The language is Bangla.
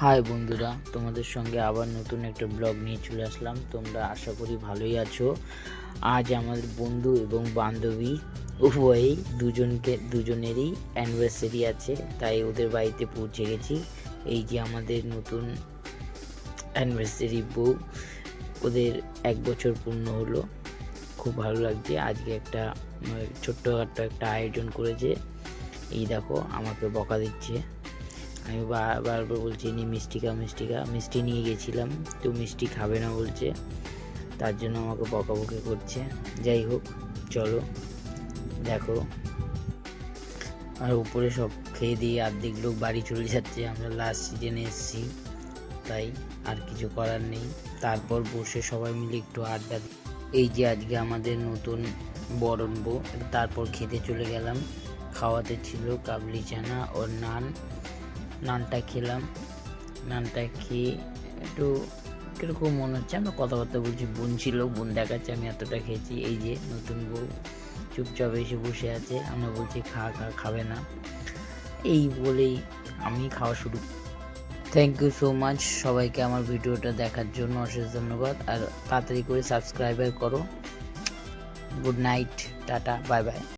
হাই বন্ধুরা, তোমাদের সঙ্গে আবার নতুন একটা ব্লগ নিয়ে চলে আসলাম। তোমরা আশা করি ভালোই আছো। আজ আমাদের বন্ধু এবং বান্ধবী উভয়েই দুজনকে, দুজনেরই অ্যানিভার্সারি আছে, তাই ওদের বাড়িতে পৌঁছে গেছি। এই যে আমাদের নতুন অ্যানিভার্সারি বউ, ওদের এক বছর পূর্ণ হলো। খুব ভালো লাগছে। আজকে একটা ছোট্টখাট্ট একটা আয়োজন করেছে। এই দেখো, আমাকে বকা দিচ্ছে। আমি বারবার বলছি, নি মিষ্টি খা, মিষ্টি নিয়ে গেছিলাম, তো মিষ্টি খাবে না বলছে। তার জন্য আমাকে বকাবকি করছে। যাই হোক, চলো, দেখো। আর উপরে সব খেয়ে দিয়ে অর্ধেক লোক বাড়ি চলে যাচ্ছে। আমরা লাস্ট সিজনে এসেছি, তাই আর কিছু করার নেই। তারপর বসে সবাই মিলে একটু আড্ডা। এই যে আজকে আমাদের নতুন বরণ বউ, তারপর খেতে চলে গেলাম। খাওয়াতে ছিল কাবলি চানা ও নান। নানটা খেলাম। নানটা খেয়ে একটু কীরকম মনে হচ্ছে আমরা কথাবার্তা বলছি, বোন ছিল, বোন দেখাচ্ছে, আমি এতটা খেয়েছি। এই যে নতুন বউ চুপচাপ এসে বসে আছে, আমরা বলছি খা খা, খাবে না। এই বলেই আমি খাওয়া শুরু। থ্যাংক ইউ সো মাচ সবাইকে আমার ভিডিওটা দেখার জন্য অশেষ ধন্যবাদ। আর তাড়াতাড়ি করে সাবস্ক্রাইবার করো। Good night tata bye bye